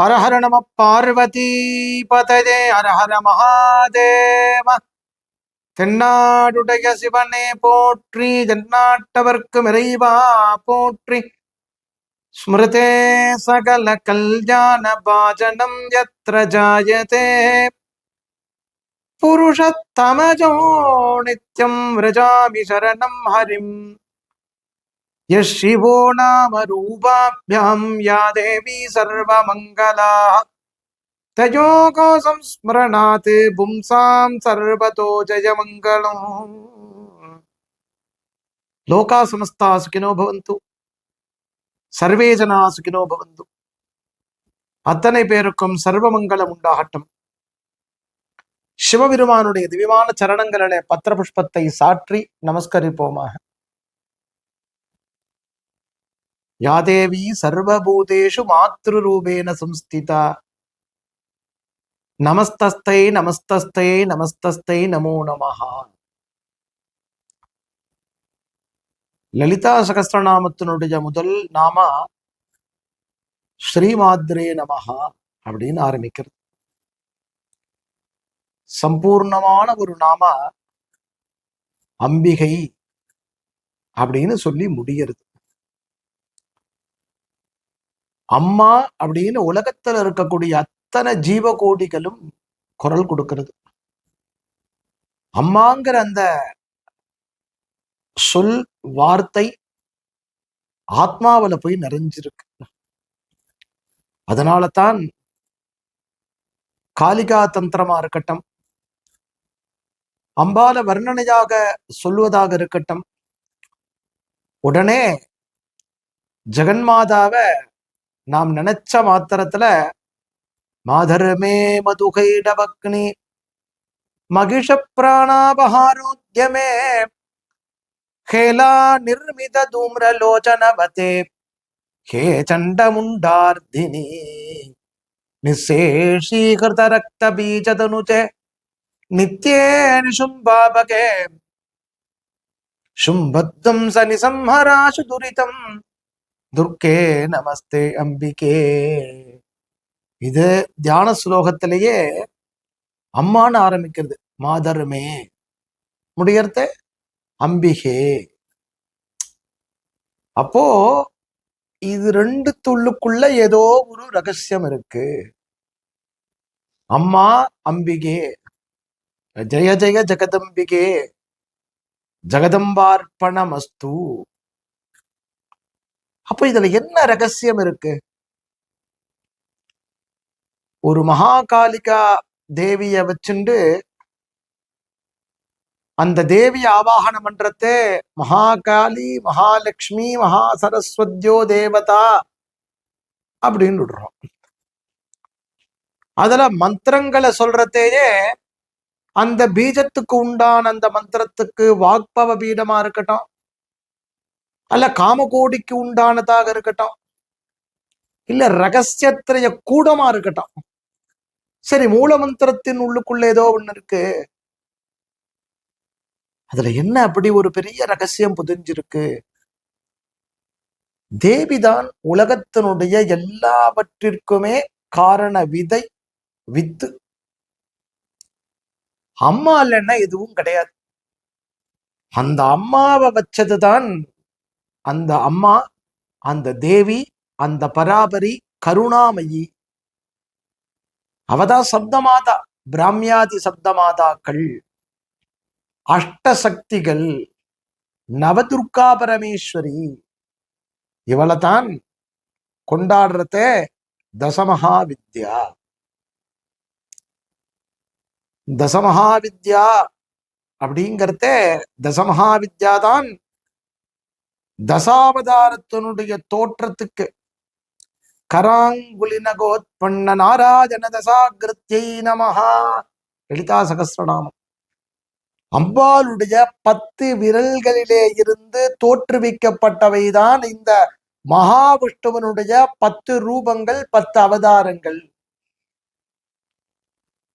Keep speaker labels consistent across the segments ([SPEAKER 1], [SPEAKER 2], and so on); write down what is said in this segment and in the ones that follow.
[SPEAKER 1] ஹரஹர நம பார்வதி பததே ஹரஹர மகாதேவ தென்னாடுடைய சிவனே போற்றி ஜன்னாட்டவர்க்கு இறைவா போற்றி. ஸ்மிருதே சகல கல்யாண பாஜனம் எத்திர ஜாயதே. புருஷத்தமஜோ நித்யம் விரஜாமி சரணம் ஹரிம். यः शिवो नाम रूपाभ्यां या देवी सर्वमङ्गला तयोगो संस्मरणात् पुंसां सर्वतो जयमङ्गलम् लोका समस्ता सुखिनो भवन्तु சர்வே ஜனா சுகினோ பவந்து அத்தனை பேருக்கும் சர்வமங்கலம் உண்டாகட்டும் சிவபெருமானுடைய திவ்யமான சரணங்களிலே பத்திர புஷ்பத்தை சாற்றி நமஸ்கரிப்போமாக யாதேவி சர்வபூதேஷு மாத்ருரூபேன சம்ஸ்திதா. நமஸ்தஸ்தை நமஸ்தஸ்தை நமஸ்தஸ்தை நமோ நமஹா. லலிதா சகஸ்திரநாமத்தினுடைய முதல் நாம ஸ்ரீமாத்ரே நமஹா அப்படின்னு ஆரம்பிக்கிறது. சம்பூர்ணமான ஒரு நாம அம்பிகை அப்படின்னு சொல்லி முடியறது. அம்மா அப்படின்னு உலகத்துல இருக்கக்கூடிய அத்தனை ஜீவகோடிகளும் குரல் கொடுக்கிறது. அம்மாங்கிற அந்த சொல் வார்த்தை ஆத்மாவில போய் நிறைஞ்சிருக்கு. அதனால தான் காளிகா தந்திரமா இருக்கட்டும் அம்பால வர்ணனையாக சொல்வதாக இருக்கட்டும் உடனே ஜெகன்மாதாவை நாம் நினைச்ச மாத்திரத்துல மாதரமே மதுகைடவக்னி மகிஷ பிராணாபகாரோத்யமே ஹேலா நிர்மித தூம்ரலோச்சனவதே ஹே சண்டமுண்டார்த்தினி நிசேஷீகிருத ரக்த பீஜதனுஜே நித்யே நிஷும்பாபகே शुम्भद्वं स निसंहराशु दुरितं துர்க்கே நமஸ்தே அம்பிகே. இது தியான ஸ்லோகத்திலேயே அம்மான்னு ஆரம்பிக்கிறது. மாதருமே. முடியறது அம்பிகே. அப்போ இது ரெண்டு துள்ளுக்குள்ள ஏதோ ஒரு ரகசியம் இருக்கு. அம்மா அம்பிகே. ஜெய ஜெய ஜெகதம்பிகே. ஜெகதம்பார்ப்பணமஸ்து. அப்போ இதுல என்ன ரகசியம் இருக்கு? ஒரு மகாகாலிகா தேவிய வச்சுண்டு அந்த தேவி ஆவாகன பண்றதே மகாகாளி மகாலட்சுமி மகா சரஸ்வத்யோ தேவதா அப்படின்னு விடுறோம். அதுல மந்திரங்களை சொல்றதேயே அந்த பீஜத்துக்கு உண்டான அந்த மந்திரத்துக்கு வாக்பவ பீடமா இருக்கட்டும் அல்ல காமகோடிக்கு உண்டானதாக இருக்கட்டும். இல்ல ரகசியத்திரைய கூடமா இருக்கட்டும். சரி மூல மந்திரத்தின் உள்ளுக்குள்ள ஏதோ ஒண்ணு இருக்கு. அதுல என்ன அப்படி ஒரு பெரிய ரகசியம் புதிஞ்சிருக்கு? தேவிதான் உலகத்தினுடைய எல்லாவற்றிற்குமே காரண விதை வித்து. அம்மா இல்லைன்னா எதுவும் கிடையாது. அந்த அம்மாவை வச்சதுதான் அந்த அம்மா அந்த தேவி அந்த பராபரி கருணாமயி. அவதான் சப்தமாதா பிராமியாதி சப்தமாதாக்கள். அஷ்டசக்திகள் நவதுர்கா பரமேஸ்வரி. இவளை தான் கொண்டாடுறத தசமகா வித்யா தசமகா வித்யா அப்படிங்கிறத தசமகா வித்யா தான் தசாவதாரத்தினுடைய தோற்றத்துக்கு கராங்குலினகோத்பண்ண நாராஜன தசாகிருத்தியை நமஹா. லலிதா சகசிரநாமம். அம்பாளுடைய பத்து விரல்களிலே இருந்து தோற்றுவிக்கப்பட்டவைதான் இந்த மகாவிஷ்ணுவனுடைய பத்து ரூபங்கள் பத்து அவதாரங்கள்.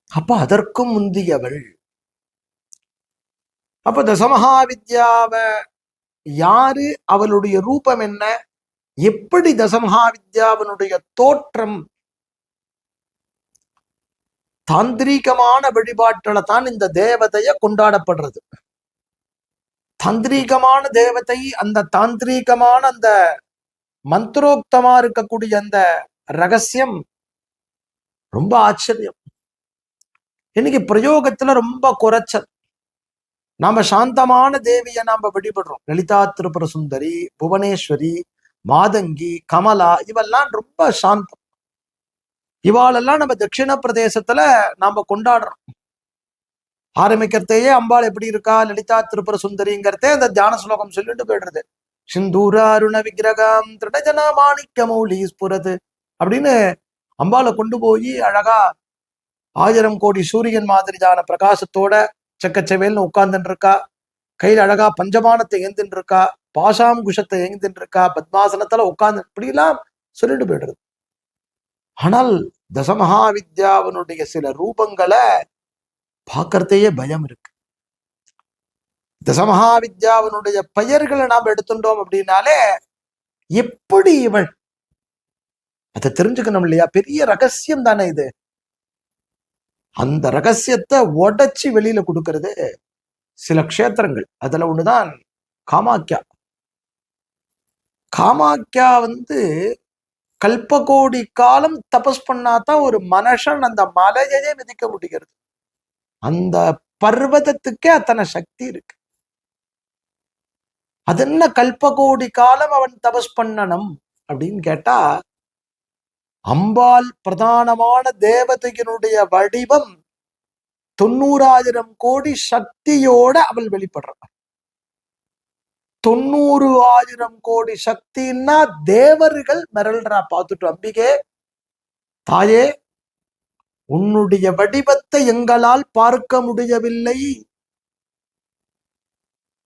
[SPEAKER 1] அப்ப அதற்கும் முந்தியவள். அப்ப தசமகாவித்யாவ யாரு அவளுடைய ரூபம் என்ன எப்படி தசமகாவித்யாவனுடைய தோற்றம் தாந்திரீகமான வழிபாட்டில தான் இந்த தேவதைய கொண்டாடப்படுறது. தாந்திரீகமான தேவதை அந்த தாந்திரீகமான அந்த மந்திரோக்தமா இருக்கக்கூடிய அந்த ரகசியம் ரொம்ப ஆச்சரியம். இன்னைக்கு பிரயோகத்துல ரொம்ப குறைச்சல். நாம சாந்தமான தேவிய நாம வழிபடுறோம். லலிதா திரிபுர சுந்தரி புவனேஸ்வரி மாதங்கி கமலா இவெல்லாம் ரொம்ப சாந்தம். இவாளெல்லாம் நம்ம தட்சிண பிரதேசத்துல நாம கொண்டாடுறோம். ஆரம்பிக்கிறதையே அம்பாள் எப்படி இருக்கா? லலிதா திரிபுர சுந்தரிங்கிறதே அந்த தியான ஸ்லோகம் சொல்லிட்டு போயிடுறது. சிந்தூர அருண விக்கிரகம் திருடஜன மாணிக்க மௌலி ஸ்புரது அப்படின்னு அம்பாளை கொண்டு போய் அழகா ஆயிரம் கோடி சூரியன் மாதிரியான பிரகாசத்தோட செக்கச்செவேல்னு உட்கார்ந்துட்டு இருக்கா கையில அழகா பஞ்சமானத்தை ஏந்தின்னு இருக்கா பாசாம் குஷத்தை ஏந்தின்னு இருக்கா பத்மாசனத்துல உட்கார்ந்து இப்படிலாம் சொல்லிட்டு போயிடுறது. ஆனால் தசமகாவித்யாவனுடைய சில ரூபங்களை பார்க்கறதையே பயம் இருக்கு. தசமகாவித்யாவனுடைய பெயர்களை நாம் எடுத்துட்டோம் அப்படின்னாலே எப்படி இவள் அதை தெரிஞ்சுக்கணும் இல்லையா? பெரிய ரகசியம் தானே இது. அந்த ரகசியத்தை உடைச்சு வெளியில கொடுக்கறது சில க்ஷேத்திரங்கள். அதுல ஒண்ணுதான் காமாக்கியா. காமாக்கியா வந்து கல்பகோடி காலம் தபஸ் பண்ணாதான் ஒரு மனுஷன் அந்த மலையையே மிதிக்க முடிகிறது. அந்த பர்வதத்துக்கே அத்தனை சக்தி இருக்கு. அது என்ன கல்பகோடி காலம் அவன் தபஸ் பண்ணணும் அப்படின்னு கேட்டா அம்பாள் பிரதானமான தேவதையினுடைய வடிவம் தொண்ணூறாயிரம் கோடி சக்தியோட அவள் வெளிப்படுறாள். தொண்ணூறு ஆயிரம் கோடி சக்தின்னா தேவர்கள் மிரள்றா பார்த்துட்டு அம்பிகே. தாயே உன்னுடைய வடிவத்தை எங்களால் பார்க்க முடியவில்லை.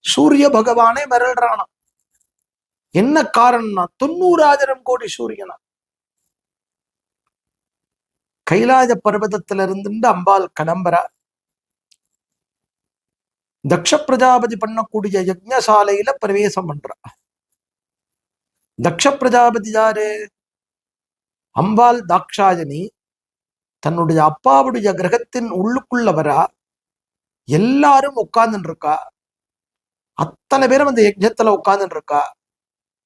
[SPEAKER 1] சூரிய பகவானே மிரள்றானா என்ன காரணம்னா தொண்ணூறாயிரம் கோடி சூரியனா? கைலாய பர்வதத்துல இருந்து அம்பாள் கடம்பரா தக்ஷ பிரஜாபதி பண்ணக்கூடிய யஜ்ஞசாலையில பிரவேசம் பண்றா. தக்ஷ பிரஜாபதி யாரு? அம்பாள் தாக்ஷாயனி தன்னுடைய அப்பாவுடைய கிரகத்தின் உள்ளுக்குள்ள வரா. எல்லாரும் உட்கார்ந்துட்டு இருக்கா அத்தனை பேரும் அந்த யஜ்ஞத்துல உட்கார்ந்துட்டு இருக்கா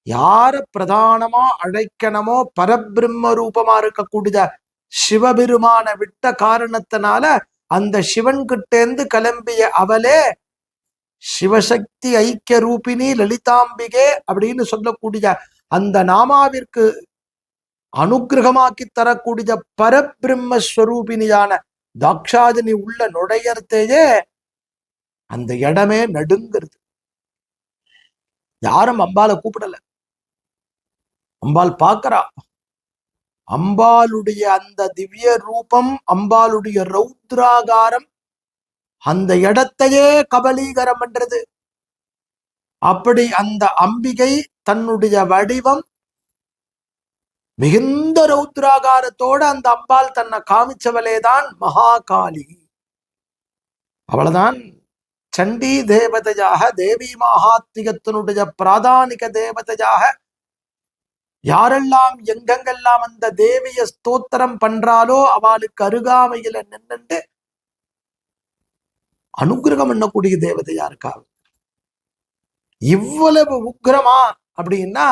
[SPEAKER 1] யார பிரதானமா அழைக்கணுமோ பரபிரம்ம ரூபமா இருக்கக்கூடிய சிவபெருமான விட்ட காரணத்தினால அந்த சிவன் கிட்டேந்து கிளம்பிய அவளே சிவசக்தி ஐக்கிய ரூபினி லலிதாம்பிகே அப்படின்னு சொல்லக்கூடிய அந்த நாமாவிற்கு அனுகிரகமாக்கி தரக்கூடிய பரபிரம்மஸ்வரூபினியான தாக்ஷாதினி உள்ள நுழையறதையே அந்த இடமே நடுங்கிறது. யாரும் அம்பால கூப்பிடல. அம்பாள் பார்க்கறா. அம்பாளுடைய அந்த திவ்ய ரூபம் அம்பாளுடைய ரௌத்ராகாரம் அந்த இடத்தையே கபலீகரம் பண்றது அப்படி அந்த அம்பிகை தன்னுடைய வடிவம் மிகுந்த ரௌத்ராகாரத்தோட அந்த அம்பாள் தன்னை காமிச்சவளேதான் மகாகாளி. அவளதான் சண்டி தேவதையாக தேவி மகாத்மிகத்தினுடைய பிராதானிக தேவதையாக யாரெல்லாம் எங்கெங்கெல்லாம் அந்த தேவிய ஸ்தோத்திரம் பண்றாலோ அவளுக்கு அருகாமையில நின்னுட்டு அனுகிரகம் பண்ணக்கூடிய தேவதையா இருக்கா இவ்வளவு உக்ரமா அப்படின்னா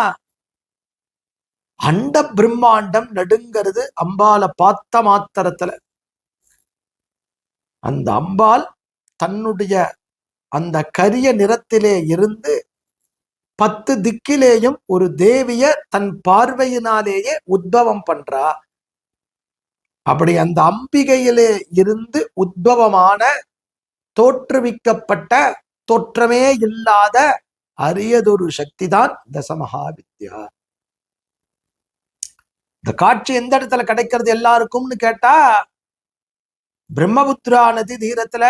[SPEAKER 1] அண்ட பிரம்மாண்டம் நடுங்கிறது அம்பால பார்த்த மாத்திரத்துல. அந்த அம்பாள் தன்னுடைய அந்த கரிய நிறத்திலே இருந்து பத்து திக்கிலேயும் ஒரு தேவிய தன் பார்வையினாலேயே உத்பவம் பண்றா. அப்படி அந்த அம்பிகையிலே இருந்து உத்பவமான தோற்றுவிக்கப்பட்ட தோற்றமே இல்லாத அரியதொரு சக்தி தான் தசமகாவித்யா. இந்த காட்சி எந்த இடத்துல கிடைக்கிறது எல்லாருக்கும்னு கேட்டா பிரம்மபுத்திரா நதி தீரத்துல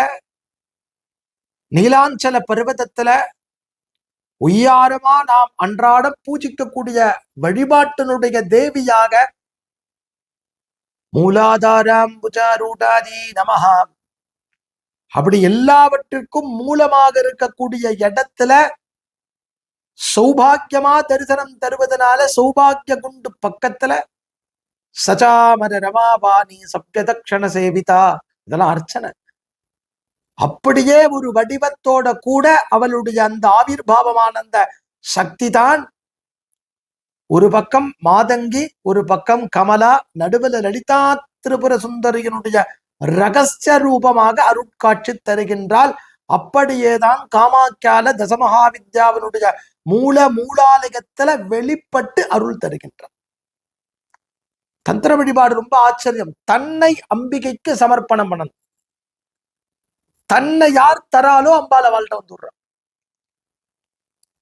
[SPEAKER 1] நீலாஞ்சல பர்வதத்துல உய்யாரமா நாம் அன்றாடம் பூஜிக்கக்கூடிய வழிபாட்டினுடைய தேவியாக மூலாதாரம் புஜாரூடாதி நமஹா. அப்படி எல்லாவற்றிற்கும் மூலமாக இருக்கக்கூடிய இடத்துல சௌபாக்கியமா தரிசனம் தருவதனால சௌபாக்கிய குண்டு பக்கத்துல சஜாமர ரமாபாணி சப்யதக்ஷண சேவிதா. இதெல்லாம் அர்ச்சனை. அப்படியே ஒரு வடிவத்தோட கூட அவளுடைய அந்த ஆவிர்வாவமான அந்த சக்தி தான் ஒரு பக்கம் மாதங்கி ஒரு பக்கம் கமலா நடுவில் லலிதா திரிபுர சுந்தரியினுடைய ரகசிய ரூபமாக அருட்காட்சி தருகின்றால் அப்படியேதான் காமாக்கியால தசமகாவித்யாவினுடைய மூல மூலாலயத்துல வெளிப்பட்டு அருள் தருகின்றார் தந்திர வழிபாடு ரொம்ப ஆச்சரியம். தன்னை அம்பிகைக்கு சமர்ப்பணம் பண்ணணும். தன்னை யார் தராலோ அம்பால வாழ்கிட்ட வந்துடுறான்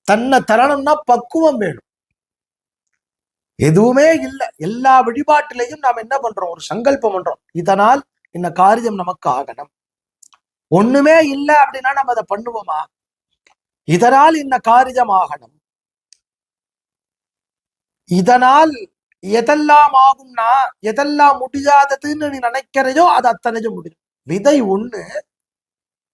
[SPEAKER 1] தன்னை தரணும்னா பக்குவம் வேணும். எதுவுமே இல்லை. எல்லா வழிபாட்டிலையும் நாம் என்ன பண்றோம்? ஒரு சங்கல்பம் பண்றோம். இதனால் இந்த காரியம் நமக்கு ஆகணும். ஒண்ணுமே இல்லை அப்படின்னா நம்ம அதை பண்ணுவோமா? இதனால் இந்த காரியம் ஆகணும். இதனால் எதெல்லாம் ஆகும்னா எதெல்லாம் முடியாததுன்னு நீ நினைக்கிறையோ அது அத்தனையும் முடியும். விதை ஒண்ணு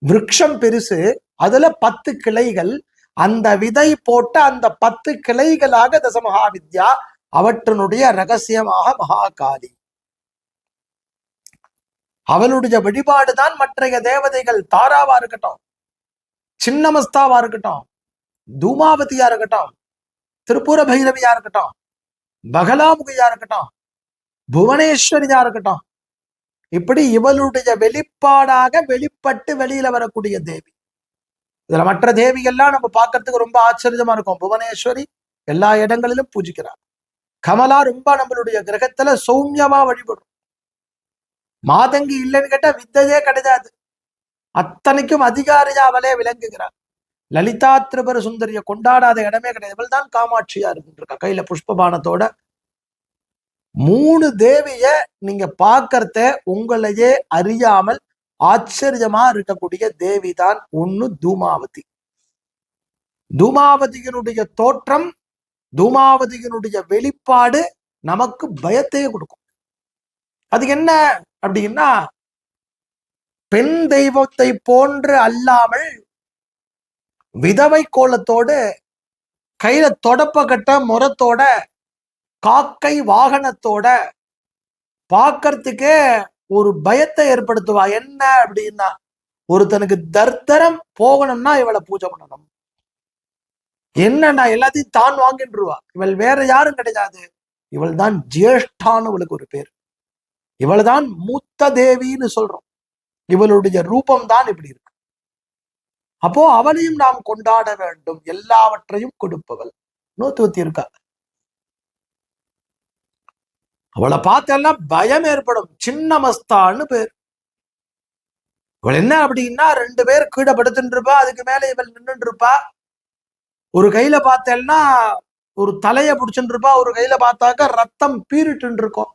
[SPEAKER 1] விரக்ஷம் பெருசு அதுல பத்து கிளைகள் அந்த விதை போட்ட அந்த பத்து கிளைகளாக தசமகாவித்யா அவற்றினுடைய ரகசியமாக மகாகாளி. அவளுடைய வழிபாடுதான் மற்றைய தேவதைகள் தாராவா இருக்கட்டும் சின்னமஸ்தாவா இருக்கட்டும் தூமாவதியா இருக்கட்டும் திருப்புர பைரவியா இருக்கட்டும் பகலாமுகியா இருக்கட்டும் புவனேஸ்வரியா இருக்கட்டும் இப்படி இவளுடைய வெளிப்பாடாக வெளிப்பட்டு வெளியில வரக்கூடிய தேவி. இதுல மற்ற தேவிகள்லாம் நம்ம பார்க்கறதுக்கு ரொம்ப ஆச்சரியமா இருக்கும். புவனேஸ்வரி எல்லா இடங்களிலும் பூஜிக்கிறார். கமலா ரொம்ப நம்மளுடைய கிரகத்துல சௌமியமா வழிபடும். மாதங்கி இல்லைன்னு கேட்டா வித்தையே கிடையாது. அத்தனைக்கும் அதிகாரியா அவளே விளங்குகிறார். லலிதா திரிபுர சுந்தரிய கொண்டாடாத இடமே கிடையாது. இவள் தான் காமாட்சியா இருக்கின்றிருக்கா கையில புஷ்பபானத்தோட மூணு தேவிய நீங்க பார்க்கறத உங்களையே அறியாமல் ஆச்சரியமா இருக்கக்கூடிய தேவி தான் ஒண்ணு தூமாவதி. தூமாவதியினுடைய தோற்றம் தூமாவதியினுடைய வெளிப்பாடு நமக்கு பயத்தையே கொடுக்கும். அது என்ன அப்படின்னா பெண் தெய்வத்தை போன்று அல்லாமல் விதவை கோலத்தோடு கையில தொடப்ப கட்ட முறத்தோட காக்கை வாகனத்தோட பார்க்கறதுக்கே ஒரு பயத்தை ஏற்படுத்துவா? என்ன அப்படின்னா ஒருத்தனுக்கு தர்தரம் போகணும்னா இவளை பூஜை பண்ணணும். என்னன்னா எல்லாத்தையும் தான் வாங்கின்றுவா. இவள் வேற யாரும் கிடையாது. இவள் தான் ஜேஷ்டானவளுக்கு இவளுக்கு ஒரு பேர். இவள் தான் மூத்த தேவின்னு சொல்றோம். இவளுடைய ரூபம் தான் இப்படி இருக்கு. அப்போ அவளையும் நாம் கொண்டாட வேண்டும். எல்லாவற்றையும் கொடுப்பவள். நூத்துவத்தி இருக்கா? அவளை பார்த்தெல்லாம் பயம் ஏற்படும். சின்னமஸ்தான்னு பேர். இவள் என்ன அப்படின்னா ரெண்டு பேர் கீழே படுத்துட்டு இருப்பா அதுக்கு மேல இவள் நின்றுட்டு இருப்பா ஒரு கையில பார்த்தேன்னா ஒரு தலைய பிடிச்சுட்டு இருப்பா ஒரு கையில பார்த்தாக்க ரத்தம் பீரிட்டு இருக்கும்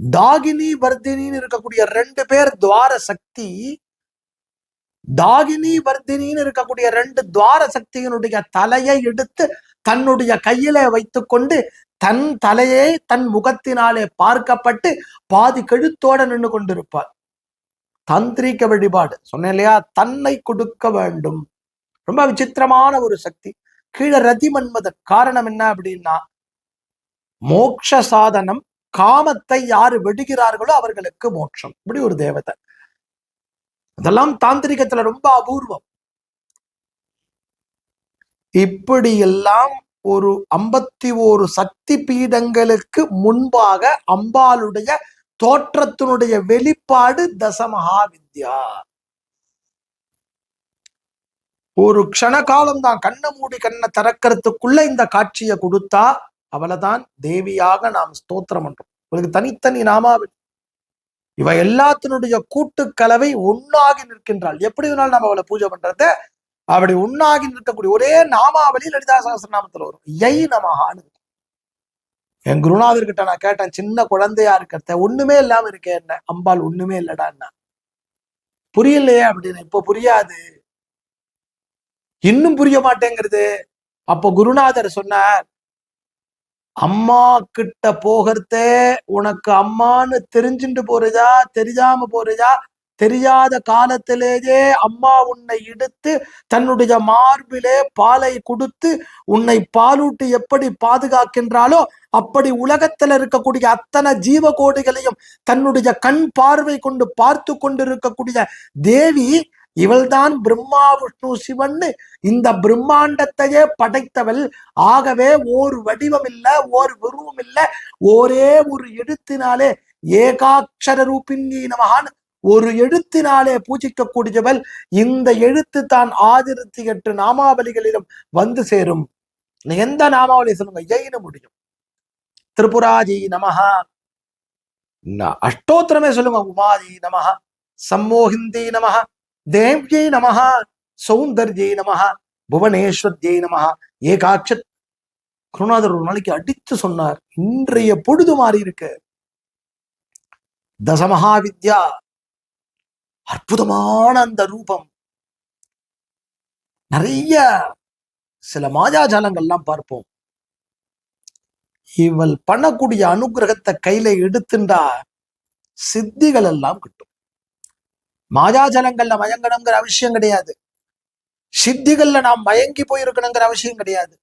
[SPEAKER 1] தாகினி வர்தினின்னு இருக்கக்கூடிய ரெண்டு பேர் துவார சக்தி. தாகினி வர்தினின்னு இருக்கக்கூடிய ரெண்டு துவார சக்தியினுடைய தலையை எடுத்து தன்னுடைய கையில வைத்துக்கொண்டு தன் தலையே தன் முகத்தினாலே பார்க்கப்பட்டு பாதி கழுத்தோட நின்று கொண்டிருப்பார் தந்திரிக்க வழிபாடு. சொன்னேன் இல்லையா? தன்னை கொடுக்க வேண்டும். ரொம்ப விசித்திரமான ஒரு சக்தி. கீழே ரதி மன்மத காரணம் என்ன அப்படின்னா மோக்ஷ சாதனம் காமத்தை யாரு வெடுகிறார்களோ அவர்களுக்கு மோட்சம். இப்படி ஒரு தேவதை. அதெல்லாம் தாந்திரிகத்துல ரொம்ப அபூர்வம். இப்படி எல்லாம் ஒரு ஐம்பத்தி ஓரு சக்தி பீடங்களுக்கு முன்பாக அம்பாளுடைய தோற்றத்தினுடைய வெளிப்பாடு தசமஹா வித்யா ஒரு க்ஷண காலம் தான் கண்ணை மூடி கண்ணை திறக்கிறதுக்குள்ள இந்த காட்சியை கொடுத்தா அவளைதான் தேவியாக நாம் ஸ்தோத்திரம் பண்றோம். உங்களுக்கு தனித்தனி நாமாவில் இவ எல்லாத்தினுடைய கூட்டுக்கலவை ஒன்னாகி நிற்கின்றாள். எப்படி வேணாலும் நம்ம அவளை பூஜை பண்றத அப்படி உண்ணாகி நிற்கக்கூடிய ஒரே நாமாவளி லலிதா சகசிரநாமத்துல வரும். யை நமஹான்னு என் என் குருநாதர்கிட்ட நான் கேட்டேன் சின்ன குழந்தையா இருக்கிறத ஒண்ணுமே இல்லாம இருக்கேன் என்ன? அம்பாள் ஒண்ணுமே இல்லடா என்ன புரியலையே அப்படின்னு இப்ப புரியாது. இன்னும் புரிய மாட்டேங்கிறது. அப்போ குருநாதர் சொன்னார் அம்மா கிட்ட போகிறதே உனக்கு அம்மான்னு தெரிஞ்சுட்டு போறதா தெரியாம போறதா தெரியாத காலத்திலேயே அம்மா உன்னை எடுத்து தன்னுடைய மார்பிலே பாலை கொடுத்து உன்னை பாலூட்டி எப்படி பாதுகாக்கின்றாலோ அப்படி உலகத்துல இருக்கக்கூடிய அத்தனை ஜீவ கோடிகளையும் தன்னுடைய கண் பார்வை கொண்டு பார்த்து கொண்டிருக்கக்கூடிய தேவி இவள்தான் பிரம்மா விஷ்ணு சிவன்னு இந்த பிரம்மாண்டத்தையே படைத்தவள். ஆகவே ஓர் வடிவம் இல்ல ஓர் உருவம் இல்ல ஒரே ஒரு எழுத்தினாலே ஏகாட்சர ரூபின்னி நமகான் ஒரு எழுத்தினாலே பூஜிக்கக்கூடியவள் இந்த எழுத்து தான் ஆதிரத்தி எட்டு நாமாவலிகளிலும் வந்து சேரும். எந்த நாமாவளி சொல்லுங்க? ஜெயின முடியும். திரிபுராஜி நமஹா. அஷ்டோத்திரமே சொல்லுங்க. உமாதி நமஹா. சம்மோகிந்தி நமஹா. தேவ்யை நமஹா. சௌந்தர்யை நமஹா. புவனேஸ்வர்யை நமஹா. ஏகாட்சத் குருநாதர் ஒரு நாளைக்கு அடித்து சொன்னார். இன்றைய பொழுது மாறி இருக்கு. தசமகா வித்யா அற்புதமான அந்த ரூபம். நிறைய சில மாயாஜாலங்கள்லாம் பார்ப்போம். இவள் பண்ணக்கூடிய அனுகிரகத்தை கையில எடுத்துண்டா சித்திகள் எல்லாம் கிட்டும். மாயாஜலங்கள்ல மயங்கணுங்கிற அவசியம் கிடையாது. சித்திகள்ல நாம் மயங்கி போயிருக்கணுங்கிற அவசியம் கிடையாது.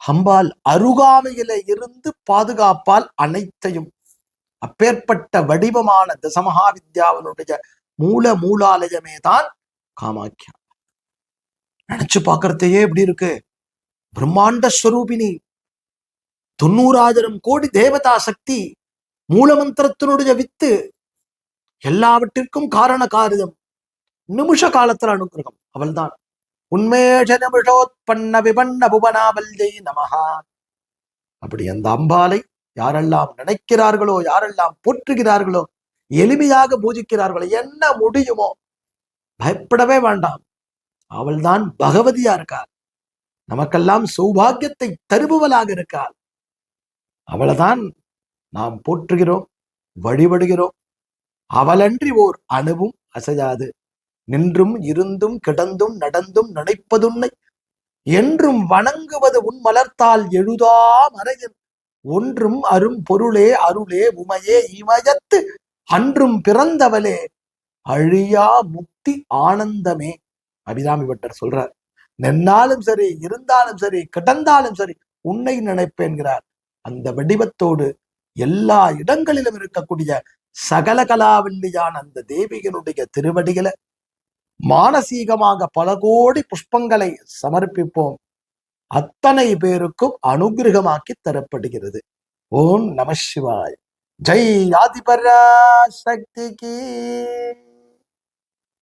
[SPEAKER 1] அம்பாள் அருகாமையில இருந்து பாதுகாப்பால் அனைத்தையும் அப்பேற்பட்ட வடிவமான தசமகா வித்யாவனுடைய மூல மூலாலயமே தான் காமாக்கியா. நினைச்சு பாக்குறதையே எப்படி இருக்கு. பிரம்மாண்ட ஸ்வரூபிணி தொண்ணூறாயிரம் கோடி தேவதா சக்தி. மூலமந்திரத்தினுடைய வித்து. எல்லாவற்றிற்கும் காரண காரியம். நிமிஷ காலத்துல அனுகிரகம் அவள்தான். உண்மேஷ நிமிஷோத்பன்ன விபண்ண புவனாவல்யை நமஹா. அப்படி அந்த அம்பாலை யாரெல்லாம் நினைக்கிறார்களோ யாரெல்லாம் போற்றுகிறார்களோ எளிமையாக பூஜிக்கிறார்கள் என்ன முடியுமோ? பயப்படவே வேண்டாம். அவள்தான் பகவதியா இருக்காள். நமக்கெல்லாம் சௌபாகியத்தை தருபவளாக இருக்காள். அவளைதான் நாம் போற்றுகிறோம் வழிபடுகிறோம். அவளன்றி ஓர் அணுவும் அசையாது. நின்றும் இருந்தும் கிடந்தும் நடந்தும் நினைப்பதுன்னை என்றும் வணங்குவது உன் மலர்த்தால் எழுதா மறையின். ஒன்றும் அரும் பொருளே அருளே உமையே இமயத்து அன்றும் பிறந்தவளே அழியா முக்தி ஆனந்தமே. அபிராமி பட்டர் சொல்றார் நின்னாலும் சரி இருந்தாலும் சரி கிடந்தாலும் சரி உன்னை நினைப்பேன்கிறார் அந்த வடிவத்தோடு எல்லா இடங்களிலும் இருக்கக்கூடிய சகல கலாவல்லியான அந்த தேவிகனுடைய திருவடிகளை மானசீகமாக பல கோடி புஷ்பங்களை சமர்ப்பிப்போம். அத்தனை பேருக்கும் அனுகிரகமாக்கி தரப்படுகிறது. ஓம் நம சிவாய். जय आदि पराशक्ति की।